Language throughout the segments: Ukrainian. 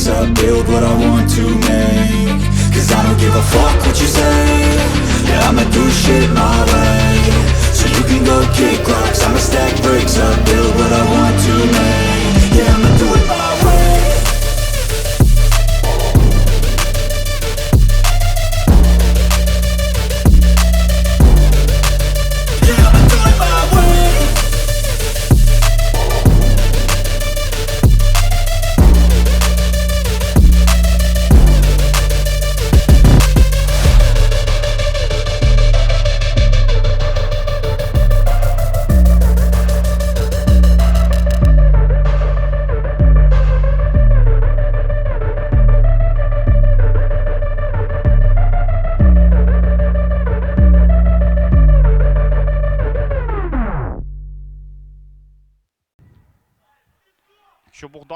bricks up Build what I want to make. Cause I don't give a fuck what you say. Yeah, I'ma do shit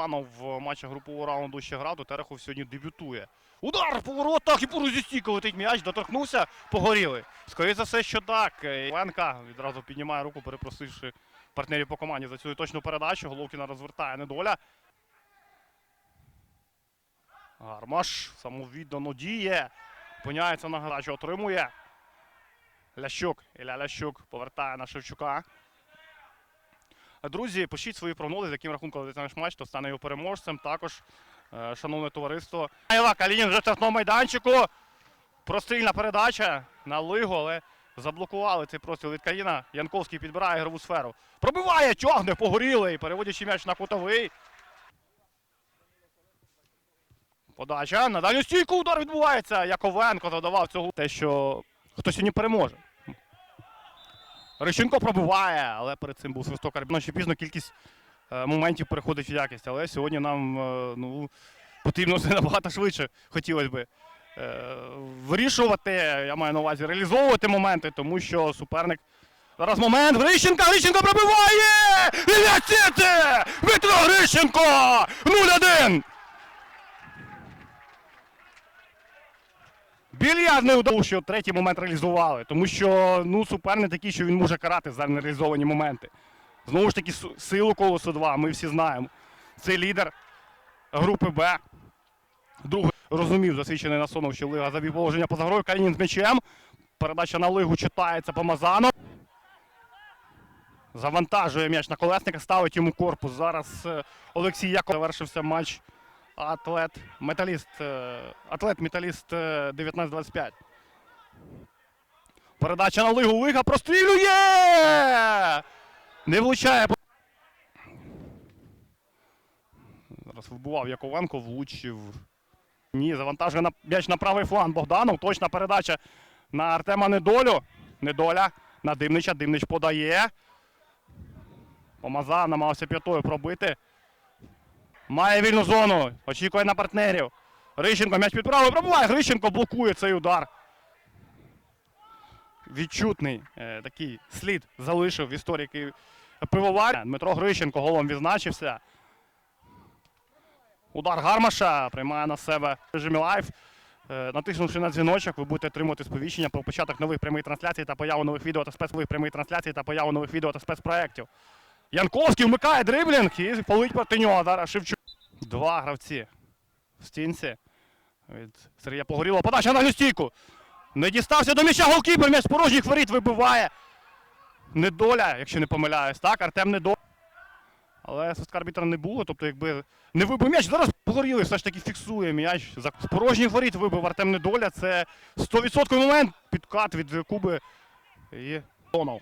Що в матчі групового раунду ще грав, Терехов сьогодні дебютує. Удар по воротах і по стійко летить м'яч, доторкнувся, погоріли. Скоріше за все, що так. Ленка відразу піднімає руку, перепросивши партнерів по команді за цю точну передачу. Головкіна розвертає недоля. Гармаш самовіддано діє. Опиняється на грачу, отримує. Лящук. Ілля Лящук повертає на Шевчука. Друзі, пишіть свої прогнози, з яким рахунком ведеться наш матч, то стане його переможцем. Також, е, шановне товариство. Айва Калінін вже в майданчику. Прострільна передача на Лигу, але заблокували цей простріл від Каліна. Янковський підбирає ігрову сферу. Пробиває, тягне, погорілий, переводячи м'яч на кутовий. Подача на дальню стійку удар відбувається. Яковенко задавав цього. Те, що хто сьогодні переможе. Рищенко пробиває, але перед цим був свисток Арбіно. Ще пізно кількість е, моментів переходить в якість. Але сьогодні нам е, ну, потрібно все набагато швидше хотілося би е, вирішувати. Я маю на увазі реалізовувати моменти, тому що суперник. Зараз момент. Грищенка! Грищенко пробиває! Віляціти! Дмитро Грищенко! 0-1! Більярдний удар, що третій момент реалізували, тому що ну, суперник такий, що він може карати за нереалізовані моменти. Знову ж таки, силу колосу 2, ми всі знаємо. Це лідер групи Б. Другий розумів, засвідчений на сону, що Лига забив положення поза грою. Калінін з м'ячем. Передача на Лигу читається Помазано. Завантажує м'яч на колесника, ставить йому корпус. Зараз е, Олексій Яков завершився матч. Атлет Металіст. е, Атлет Металіст е, 19-25. Передача на Лигу. Лига прострілює! Не влучає. Зараз вибував Яковенко, влучив. Ні, завантажує на м'яч на правий фланг Богданов. Точна передача на Артема Недолю. Недоля на Димнича. Димнич подає. Помаза намагався п'ятою пробити. Має вільну зону. Очікує на партнерів. Грищенко м'яч під правою пробуває. Грищенко блокує цей удар. Відчутний е, такий слід залишив в історії пивовар. Дмитро Грищенко голом відзначився. Удар Гармаша приймає на себе режимі лайф. Е, Натиснувши на дзвіночок, ви будете отримувати сповіщення про початок нових прямих трансляцій та появу нових відео та спецнових прямих трансляцій та появу нових відео та спецпроєктів. Янковський вмикає дриблінг і полить проти нього. Зараз Шевчук. Два гравці в стінці. Від Сергія Погорілого. Подача на стійку. Не дістався до м'яча голкіпер, м'яч порожніх воріт вибиває. Недоля, якщо не помиляюсь, так? Артем Недоля. Але свистка не було, тобто якби не вибив м'яч, зараз погорілий все ж таки фіксує м'яч. За порожніх воріт вибив Артем Недоля. Це 100% момент. Підкат від Куби і Донов.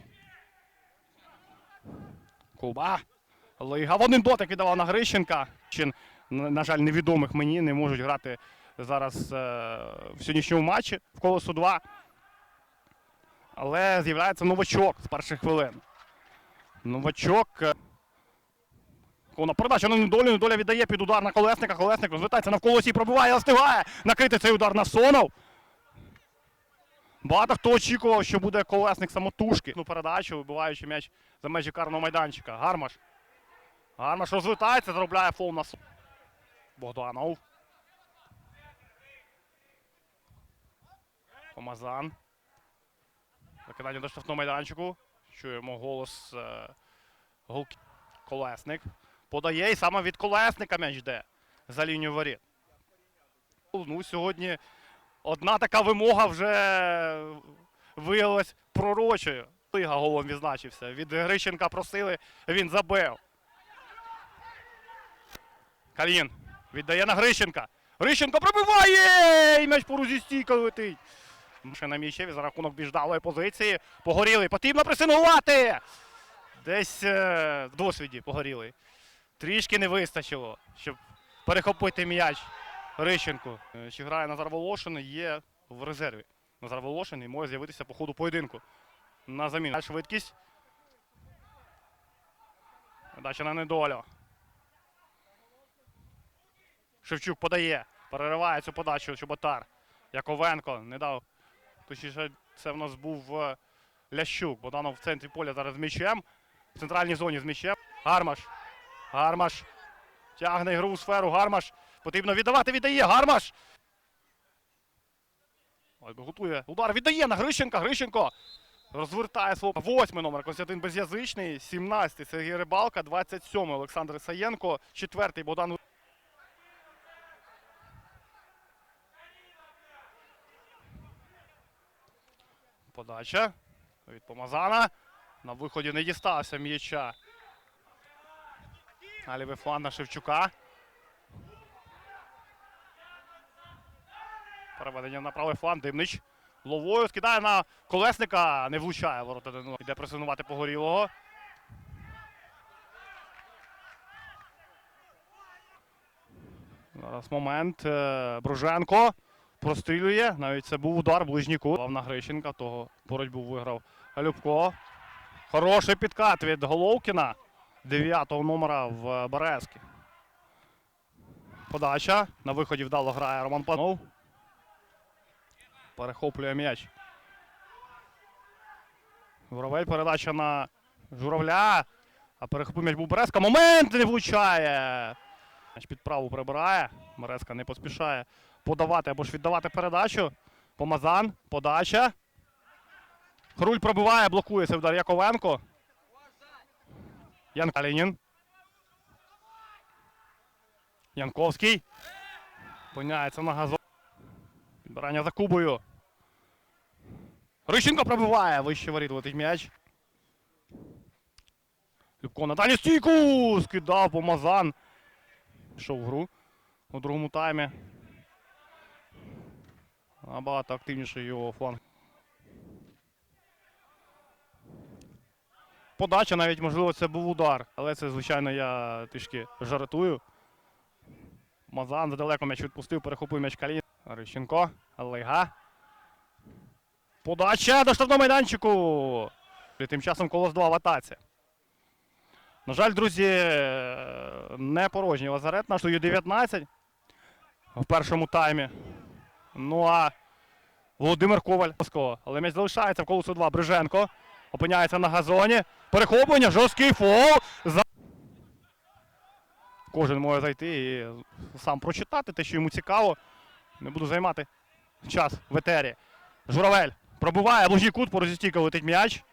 Куба. Лига в дотик віддавав на Грищенка. Чин, на жаль, невідомих мені не можуть грати зараз е, в сьогоднішньому матчі в колесо 2. Але з'являється новачок з перших хвилин. Новачок. е, Кона передача на недолю. Недоля віддає під удар на колесника. Колесник розвертається навколо осі, пробиває, але встигає накрити цей удар на Сонов. Багато хто очікував, що буде колесник самотужки. Ну, передачу, вибиваючи м'яч за межі карного майданчика. Гармаш. Гармаш розвертається, заробляє фол на Богданов. Помазан. Викидання до штрафного майданчику. Чуємо голос е, голки... Колесник. Подає і саме від колесника м'яч йде за лінію воріт. Ну, сьогодні одна така вимога вже виявилась пророчою. Лига голом відзначився. Від Грищенка просили, він забив. Калін віддає на Грищенка. Грищенко пробиває! І м'яч по рузі стійко летить. Ще на м'ячеві за рахунок біждалої позиції. Погорілий. Потрібно пресингувати! Десь е, в досвіді погорілий. Трішки не вистачило, щоб перехопити м'яч Грищенку. Е, Чи грає Назар Волошин, є в резерві. Назар Волошин і може з'явитися по ходу поєдинку. На заміну. Швидкість. Дача на недолю. Шевчук подає. Перериває цю подачу Чоботар. Яковенко не дав. Точніше, це в нас був е, Лящук. Богданов в центрі поля зараз з м'ячем. В центральній зоні з м'ячем. Гармаш. Гармаш. Тягне ігрову сферу. Гармаш. Потрібно віддавати, віддає. Гармаш. Ой, готує. Удар віддає на Грищенка. Грищенко. Розвертає свого. Восьмий номер Константин Без'язичний. 17 Сергій Рибалка. 27-й Олександр Саєнко. Четвертий Богдан. Подача від Помазана. На виході не дістався м'яча. Лівий фланг на Шевчука. Переведення на правий фланг. Димнич. Ловою скидає на колесника. Не влучає ворота. Іде пресинувати погорілого. Зараз момент. Е, Бруженко прострілює. Навіть це був удар ближній кут. на Грищенка, того боротьбу виграв Любко. Хороший підкат від Головкіна. Дев'ятого номера в Березки. Подача. На виході вдало грає Роман Панов. Перехоплює м'яч. Журавель передача на Журавля. А перехопив м'яч був Березка. Момент не влучає. М'яч під праву прибирає. Березка не поспішає подавати або ж віддавати передачу. Помазан. Подача. Хруль пробиває, блокує цей удар Яковенко. Ян Калінін. Янковський. Поняється на газон. Підбирання за Кубою. Грищенко пробиває. Вище воріт летить м'яч. Любко на дальню стійку! Скидав помазан. Пішов в гру у другому таймі. Набагато активніший його фланг. Подача навіть, можливо, це був удар. Але це, звичайно, я трішки жартую. Мазан задалеко м'яч відпустив, перехопив м'яч Калін. Рищенко, Лега. Подача до штрафного майданчику. І тим часом колос 2 в атаці. На жаль, друзі, не порожній лазарет наш Ю-19 в першому таймі. Ну а Володимир Коваль. Але м'яч залишається в колосу 2. Бриженко опиняється на газоні. Перехоплення, жорсткий фол. Кожен може зайти і сам прочитати те, що йому цікаво. Не буду займати час в етері. Журавель пробиває ближній кут, по летить м'яч.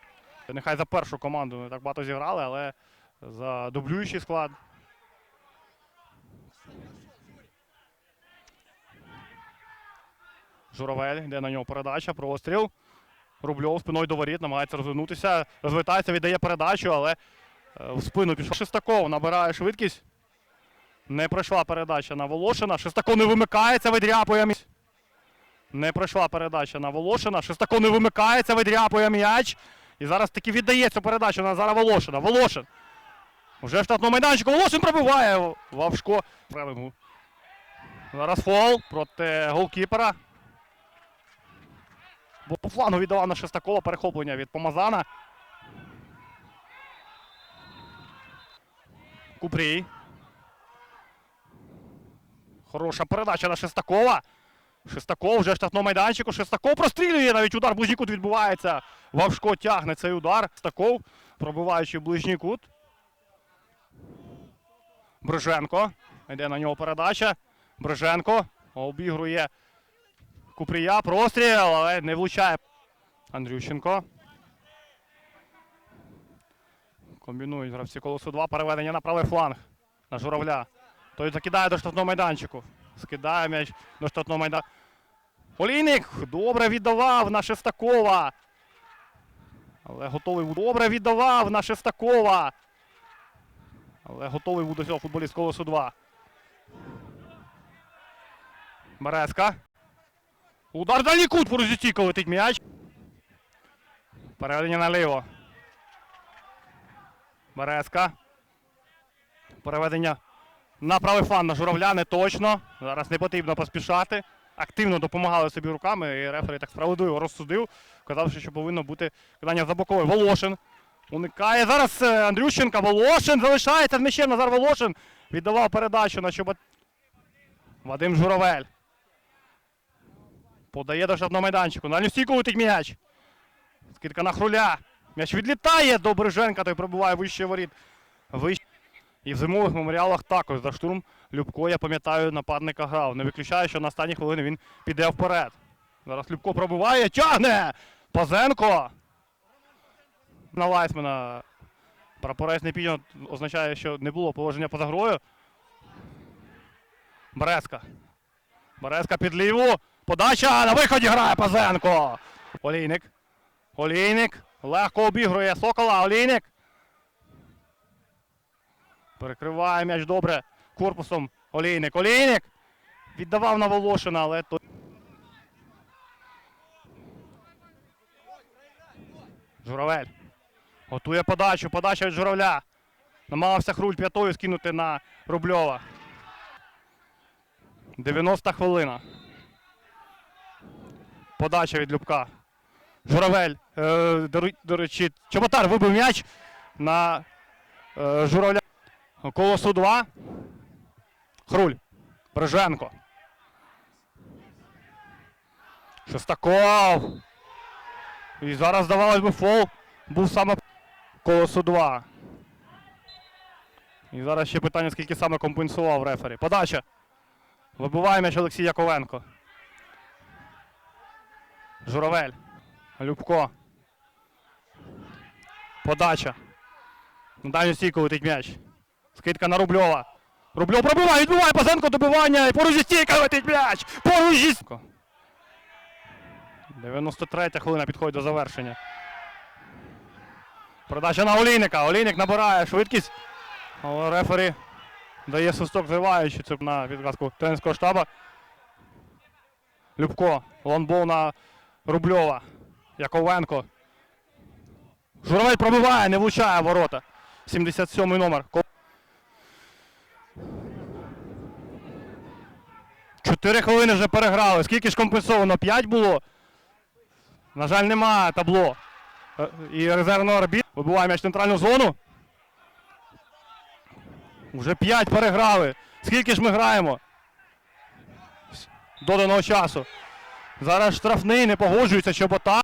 Нехай за першу команду не так багато зіграли, але за дублюючий склад. Журавель, йде на нього передача, простріл. Рубльов спиною до воріт, намагається розвернутися, розвертається, віддає передачу, але е, в спину пішов Шестаков, набирає швидкість. Не пройшла передача на Волошина. Шестаков не вимикається, видряпує м'яч. Не пройшла передача на Волошина. Шестаков не вимикається, видряпує м'яч. І зараз таки віддає цю передачу на Назара Волошина. Волошин. Вже в штатному майданчику. Волошин пробиває. Вавшко. Прелингу. Зараз фол проти голкіпера. Бо по флангу віддавав на Шестакова перехоплення від Помазана. Купрій. Хороша передача на Шестакова. Шестаков вже в штатному майданчику. Шестаков прострілює. Навіть удар ближній кут відбувається. Вавшко тягне цей удар. Шестаков, пробиваючи ближній кут. Бриженко. Йде на нього передача. Бриженко обігрує Купрія. Простріл, але не влучає. Андрющенко. Комбінують гравці колосу 2. Переведення на правий фланг. На журавля. Той закидає до штатного майданчику. Скидає м'яч до штатного майданчика. Олійник добре віддавав на Шестакова. Але готовий був. Добре віддавав на Шестакова. Але готовий був до цього футболіст колосу 2. Березка. Удар дальній кут по розістійку летить м'яч. Переведення наліво. Березка. Переведення на правий фланг на журавля не точно. Зараз не потрібно поспішати. Активно допомагали собі руками. І рефері так справедливо розсудив, казавши, що повинно бути кидання за боковий. Волошин. Уникає зараз е, Андрющенка. Волошин залишається з м'ячем. Назар Волошин віддавав передачу на Чоба. Вадим Журавель. Подає до штабного майданчику. На стійку летить м'яч. Скидка на хруля. М'яч відлітає до Бриженка, той пробуває вище воріт. Вище. І в зимових меморіалах також за штурм Любко, я пам'ятаю, нападника грав. Не виключаю, що на останні хвилини він піде вперед. Зараз Любко пробиває, тягне! Пазенко! На Лайсмена. Прапорець не підняв, означає, що не було положення поза грою. Березка. Березка під ліву. Подача на виході грає Пазенко. Олійник. Олійник. Легко обігрує Сокола. Олійник. Перекриває м'яч добре. Корпусом Олійник. Олійник. Віддавав на Волошина, але той. Журавель. Готує подачу. Подача від журавля. Намагався хруль п'ятою скинути на Рубльова. 90 хвилина. Подача від Любка. Журавель. Е, до речі, Чоботар вибив м'яч на е, журавля. Колосу 2. Хруль. Бриженко. Шестаков. І зараз здавалось би фол. Був саме колосу 2. І зараз ще питання, скільки саме компенсував рефері. Подача. Вибиває м'яч Олексій Яковенко. Журавель. Любко. Подача. На дальню стійку летить м'яч. Скидка на Рубльова. Рубльов пробиває, відбиває Пазенко добивання. І поруч зі стійкою летить м'яч. Поруч зі стійкою. 93 хвилина підходить до завершення. Передача на Олійника. Олійник набирає швидкість. Рефері дає свисток триваючи. Це на підказку тренерського штабу. Любко. Лонбол на Рубльова. Яковенко. Журавель пробиває, не влучає ворота. 77-й номер. Чотири хвилини вже переграли. Скільки ж компенсовано? П'ять було? На жаль, немає табло. Е, І резервного арбіт. Вибиває м'яч в центральну зону. Уже п'ять переграли. Скільки ж ми граємо? Доданого часу. Зараз штрафний, не погоджується Чобота.